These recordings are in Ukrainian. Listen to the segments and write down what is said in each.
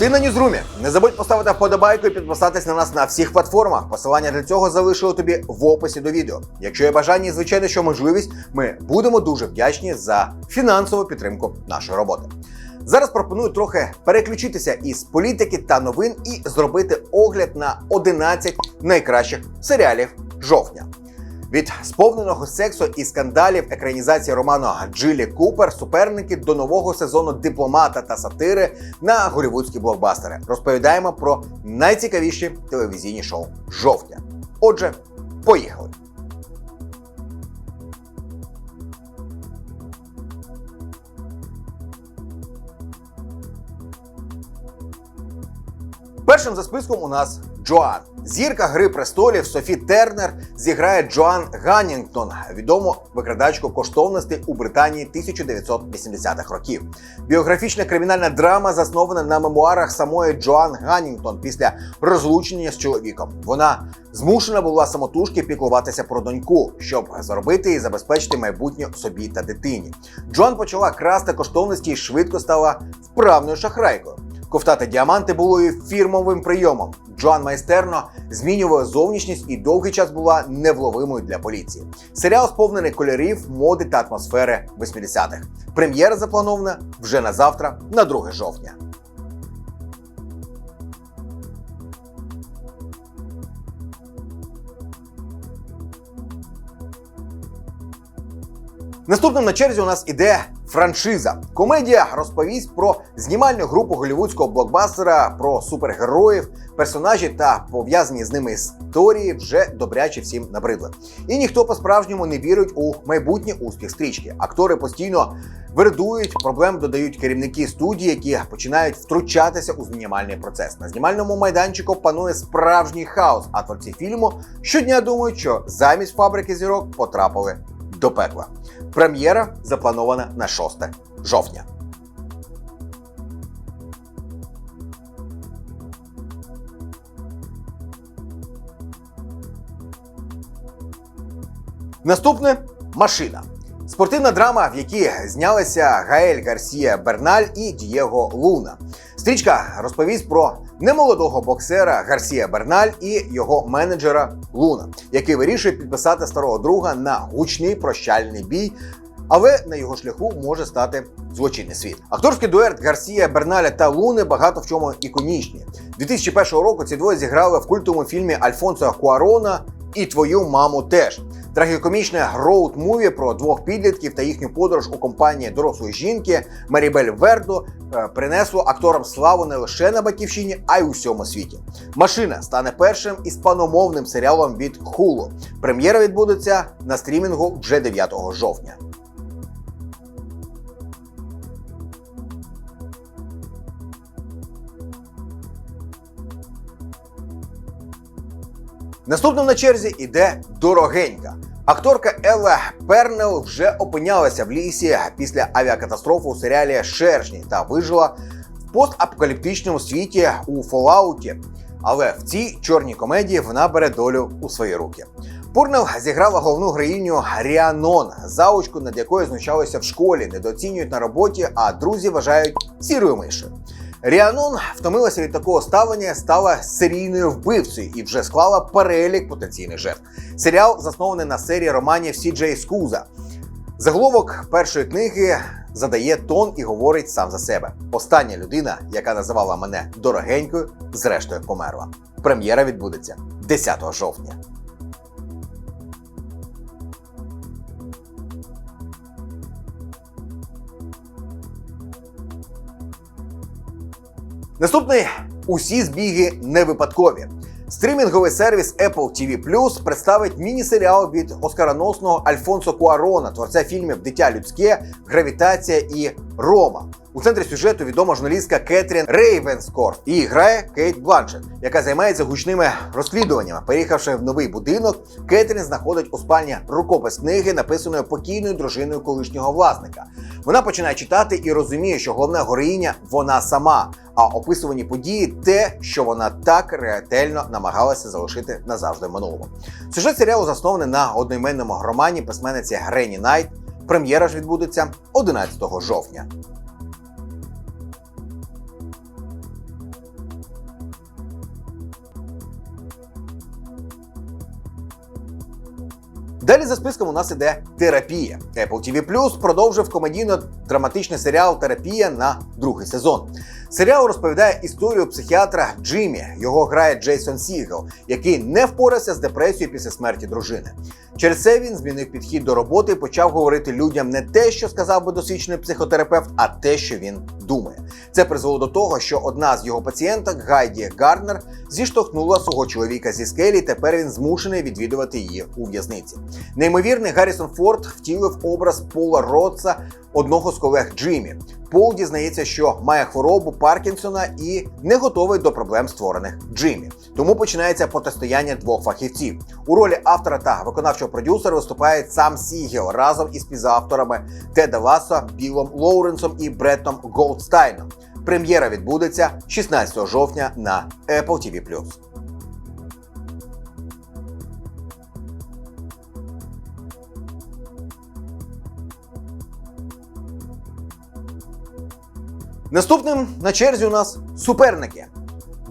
Ти на Ньюзрумі. Не забудь поставити вподобайку і підписатись на нас на всіх платформах. Посилання для цього залишили тобі в описі до відео. Якщо є бажання і звичайно, що можливість, ми будемо дуже вдячні за фінансову підтримку нашої роботи. Зараз пропоную трохи переключитися із політики та новин і зробити огляд на 11 найкращих серіалів жовтня. Від сповненого сексу і скандалів екранізації роману Джилі Купер суперники до нового сезону дипломата та сатири на голівудські блокбастери. Розповідаємо про найцікавіші телевізійні шоу жовтня. Отже, поїхали. Першим за списком у нас Джоан. Зірка Гри престолів Софі Тернер зіграє Джоан Ганнінгтон, відому викрадачку коштовностей у Британії 1980-х років. Біографічна кримінальна драма заснована на мемуарах самої Джоан Ганнінгтон після розлучення з чоловіком. Вона змушена була самотужки піклуватися про доньку, щоб заробити і забезпечити майбутнє собі та дитині. Джоан почала красти коштовності і швидко стала вправною шахрайкою. Ковтати діаманти було її фірмовим прийомом. Джоан майстерно змінювала зовнішність і довгий час була невловимою для поліції. Серіал сповнений кольорів, моди та атмосфери 80-х. Прем'єра запланована вже на завтра, на 2 жовтня. Наступним на черзі у нас іде франшиза. Комедія розповість про знімальну групу голівудського блокбастера, про супергероїв, персонажі та пов'язані з ними історії вже добряче всім набридли. І ніхто по-справжньому не вірить у майбутній успіх стрічки. Актори постійно вердують, проблем додають керівники студії, які починають втручатися у знімальний процес. На знімальному майданчику панує справжній хаос, а творці фільму щодня думають, що замість фабрики зірок потрапили до пекла. Прем'єра запланована на 6 жовтня. Наступне машина. Спортивна драма, в якій знялися Гаель Гарсія Берналь і Дієго Луна. Стрічка розповість про немолодого боксера Гарсія Берналь і його менеджера Луна, який вирішує підписати старого друга на гучний прощальний бій. Але на його шляху може стати злочинний світ. Акторський дует Гарсія Берналя та Луни багато в чому іконічні. 2001 року ці двоє зіграли в культовому фільмі Альфонсо Куарона і твою маму теж. Трагікомічне гроут муві про двох підлітків та їхню подорож у компанії дорослої жінки Марібель Вердо е, принесло акторам славу не лише на батьківщині, а й у всьому світі. Машина стане першим іспаномовним серіалом від Hulu. Прем'єра відбудеться на стрімінгу вже 9 жовтня. Наступним на черзі іде дорогенька. Акторка Елла Пернел вже опинялася в лісі після авіакатастрофи у серіалі Шершні та вижила в постапокаліптичному світі у Фоллауті. Але в цій чорній комедії вона бере долю у свої руки. Пурнел зіграла головну героїню Ріанон, заучку, над якою знущалися в школі, недооцінюють на роботі, а друзі вважають сірою мишою. Ріанон втомилася від такого ставлення, стала серійною вбивцею і вже склала перелік потенційних жертв. Серіал заснований на серії романів Сі Джей Скуза. Заголовок першої книги задає тон і говорить сам за себе. Остання людина, яка називала мене дорогенькою, зрештою померла. Прем'єра відбудеться 10 жовтня. Наступний усі збіги не випадкові. Стрімінговий сервіс Apple TV Plus представить міні-серіал від оскароносного Альфонсо Куарона, творця фільмів Дитя людське, Гравітація і Рома. У центрі сюжету відома журналістка Кетрін Рейвенскорф і грає Кейт Бланшет, яка займається гучними розслідуваннями. Переїхавши в новий будинок, Кетрін знаходить у спальні рукопис книги, написаної покійною дружиною колишнього власника. Вона починає читати і розуміє, що головна героїня вона сама. А описувані події те, що вона так ретельно намагалася залишити назавжди в минулому. Сюжет серіалу заснований на одноіменному романі письменниці Грені Найт. Прем'єра ж відбудеться 11 жовтня. Далі за списком у нас іде терапія. Apple TV Plus продовжив комедійно-драматичний серіал Терапія на другий сезон. Серіал розповідає історію психіатра Джиммі. Його грає Джейсон Сігел, який не впорався з депресією після смерті дружини. Через це він змінив підхід до роботи і почав говорити людям не те, що сказав би досвідчений психотерапевт, а те, що він думає. Це призвело до того, що одна з його пацієнток, Гайді Гарднер, зіштовхнула свого чоловіка зі скелі. Тепер він змушений відвідувати її у в'язниці. Неймовірний Гаррісон Форд втілив образ Пола Ротса, одного з колег Джиммі. Пол дізнається, що має хворобу Паркінсона і не готовий до проблем, створених Джиммі. Тому починається протистояння двох фахівців. У ролі автора та виконавчого продюсера виступає сам Сігел разом із співавторами Теда Ласо, Білом Лоуренсом і Бреттом Голдстайном. Прем'єра відбудеться 16 жовтня на Apple TV+. Наступним на черзі у нас суперники.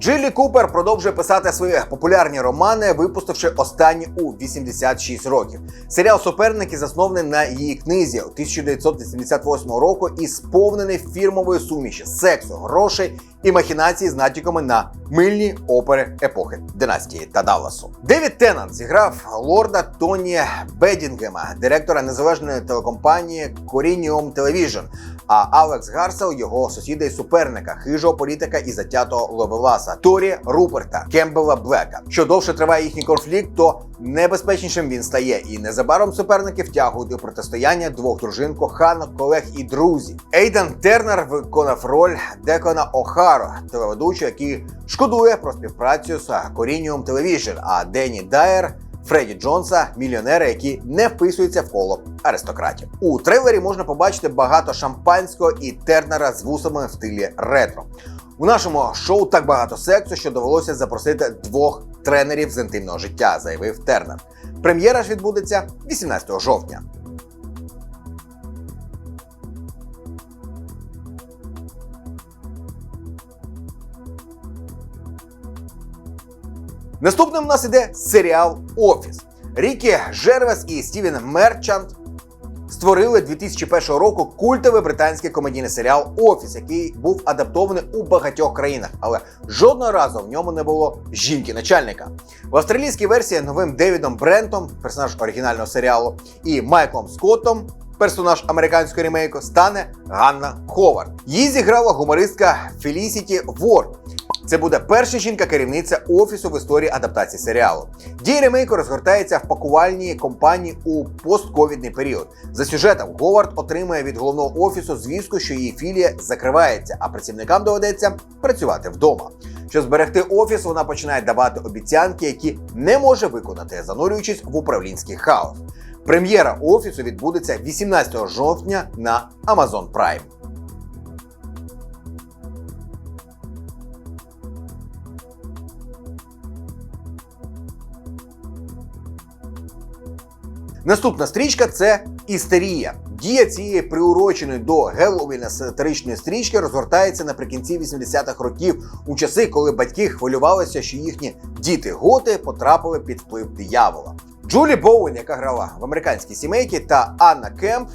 Джилі Купер продовжує писати свої популярні романи, випустивши останні у 86 років. Серіал Суперники заснований на її книзі 1988 року і сповнений фірмової суміші сексу, грошей і махінації з натяками на мильні опери епохи династії та Далласу. Девід Теннант зіграв лорда Тоні Бедінгема, директора незалежної телекомпанії Corinium Television, а Алекс Гарсел його сусіда і суперника, хижого політика і затятого ловеласа Торі Руперта Кембела Блека. Що довше триває їхній конфлікт, то небезпечнішим він стає, і незабаром суперники втягують у протистояння двох дружин коханок, колег і друзів. Ейдан Тернер виконав роль Декона Охаро, телеведучого, який шкодує про співпрацю з Corinium Television, а Денні Дайер Фредді Джонса, мільйонера, які не вписуються в коло аристократів. У трейлері можна побачити багато шампанського і тернера з вусами в стилі ретро. У нашому шоу так багато сексу, що довелося запросити двох тренерів з інтимного життя, заявив Тернер. Прем'єра ж відбудеться 18 жовтня. Наступним у нас іде серіал Офіс. Рікі Жервес і Стівен Мерчант створили 2001 року культовий британський комедійний серіал Офіс, який був адаптований у багатьох країнах, але жодного разу в ньому не було жінки-начальника. В австралійській версії новим Девідом Брентом, персонаж оригінального серіалу, і Майклом Скоттом. Персонаж американського ремейку стане Ганна Ховард. Її зіграла гумористка Фелісіті Ворд. Це буде перша жінка-керівниця офісу в історії адаптації серіалу. Дія ремейку розгортається в пакувальній компанії у постковідний період. За сюжетом Говард отримує від головного офісу звістку, що її філія закривається, а працівникам доведеться працювати вдома. Щоб зберегти офіс, вона починає давати обіцянки, які не може виконати, занурюючись в управлінський хаос. Прем'єра офісу відбудеться 18 жовтня на Amazon Prime. Наступна стрічка це істерія. Дія цієї приуроченої до Геловіна сатиричної стрічки розгортається наприкінці 80-х років, у часи, коли батьки хвилювалися, що їхні діти-готи потрапили під вплив диявола. Джулі Боуен, яка грала в американській сімейці, та Анна Кемп.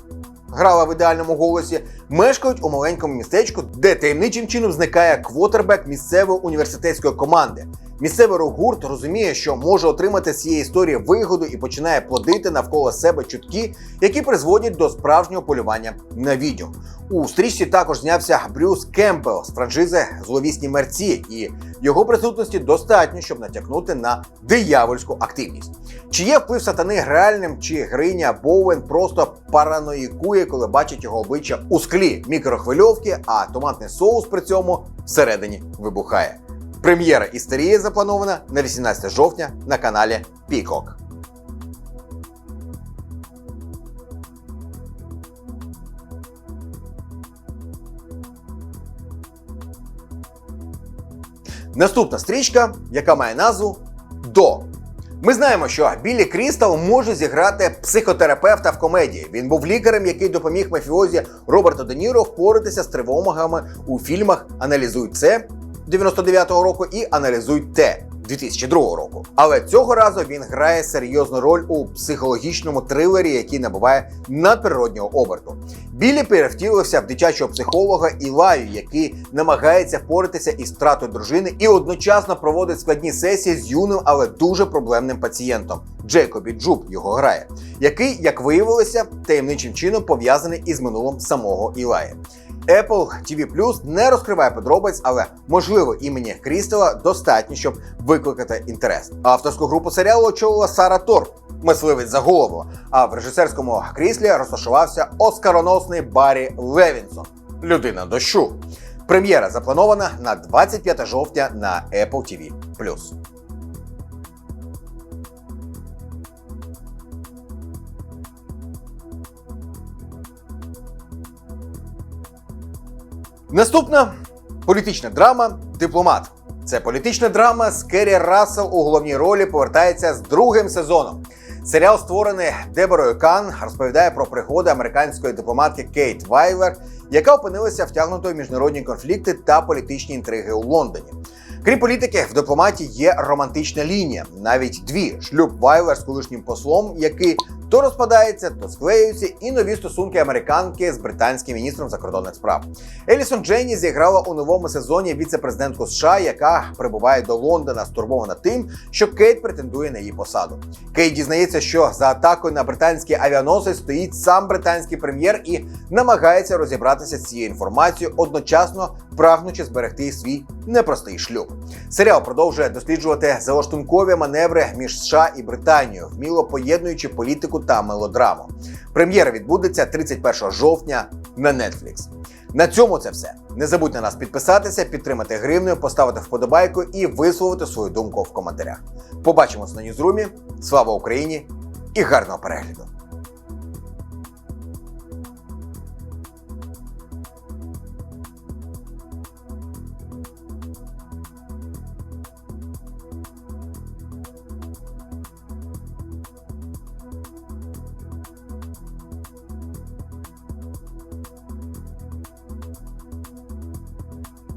Грала в ідеальному голосі, мешкають у маленькому містечку, де таємничим чином зникає квотербек місцевої університетської команди. Місцевий рок-гурт розуміє, що може отримати з цієї історії вигоду і починає плодити навколо себе чутки, які призводять до справжнього полювання на відьом. У стрічці також знявся Брюс Кемпбелл з франшизи Зловісні мерці, і його присутності достатньо, щоб натякнути на диявольську активність. Чи є вплив сатани реальним, чи гриня Боуен просто параноїкує, коли бачить його обличчя у склі мікрохвильовки, а томатний соус при цьому всередині вибухає. Прем'єра істерії запланована на 18 жовтня на каналі Peacock. Наступна стрічка, яка має назву До. Ми знаємо, що Біллі Крістал може зіграти психотерапевта в комедії. Він був лікарем, який допоміг мафіозі Роберту Де Ніро впоратися з тривогами у фільмах Аналізуй це 99-го року і Аналізуй те 2002 року. Але цього разу він грає серйозну роль у психологічному трилері, який набуває надприроднього оберту. Біллі перевтілився в дитячого психолога Ілаю, який намагається впоратися із втратою дружини і одночасно проводить складні сесії з юним, але дуже проблемним пацієнтом. Джейкобі Джуб його грає, який, як виявилося, таємничим чином пов'язаний із минулим самого Ілаї. Apple TV Plus не розкриває подробиць, але можливо імені Крістела достатньо, щоб викликати інтерес. Авторську групу серіалу очолила Сара Торп, мисливець за голову. А в режисерському кріслі розташувався оскароносний Баррі Левінсон, людина дощу. Прем'єра запланована на 25 жовтня на Apple TV Наступна політична драма Дипломат. Це політична драма з Керрі Рассел у головній ролі повертається з другим сезоном. Серіал, створений Деборою Кан, розповідає про пригоди американської дипломатки Кейт Вайлер, яка опинилася втягнутою в міжнародні конфлікти та політичні інтриги у Лондоні. Крім політики, в дипломаті є романтична лінія, навіть дві шлюб Вайлер з колишнім послом, який то розпадається, то склеюється, і нові стосунки американки з британським міністром закордонних справ. Елісон Дженні зіграла у новому сезоні віце-президентку США, яка прибуває до Лондона стурбована тим, що Кейт претендує на її посаду. Кейт дізнається, що за атакою на британський авіаносець стоїть сам британський прем'єр і намагається розібратися з цією інформацією, одночасно прагнучи зберегти свій непростий шлюб. Серіал продовжує досліджувати залаштункові маневри між США і Британією, вміло поєднуючи політику та мелодраму. Прем'єра відбудеться 31 жовтня на Netflix. На цьому це все. Не забудь на нас підписатися, підтримати гривнею, поставити вподобайку і висловити свою думку в коментарях. Побачимось на Ньюзрумі. Слава Україні і гарного перегляду!